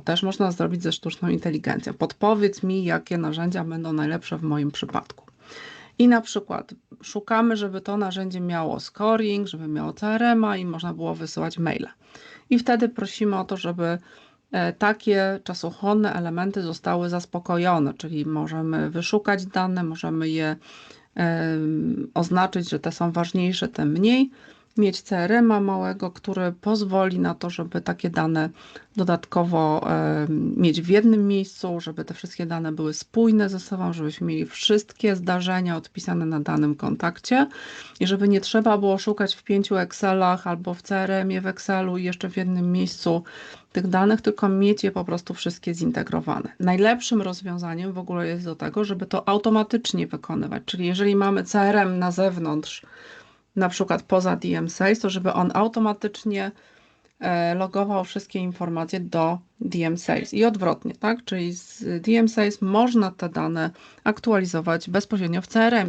To też można zrobić ze sztuczną inteligencją. Podpowiedz mi, jakie narzędzia będą najlepsze w moim przypadku. I na przykład szukamy, żeby to narzędzie miało scoring, żeby miało CRM-a i można było wysyłać maile. I wtedy prosimy o to, żeby e, takie czasochłonne elementy zostały zaspokojone, czyli możemy wyszukać dane, możemy je oznaczyć, że te są ważniejsze, te mniej mieć CRM-a małego, który pozwoli na to, żeby takie dane dodatkowo e, mieć w jednym miejscu, żeby te wszystkie dane były spójne ze sobą, żebyśmy mieli wszystkie zdarzenia odpisane na danym kontakcie i żeby nie trzeba było szukać w pięciu Excelach albo w CRM-ie w Excelu i jeszcze w jednym miejscu tych danych, tylko mieć je po prostu wszystkie zintegrowane. Najlepszym rozwiązaniem w ogóle jest do tego, żeby to automatycznie wykonywać, czyli jeżeli mamy CRM na zewnątrz, na przykład poza DM Sales, to żeby on automatycznie e, logował wszystkie informacje do DM Sales i odwrotnie, tak? Czyli z DM Sales można te dane aktualizować bezpośrednio w CRM.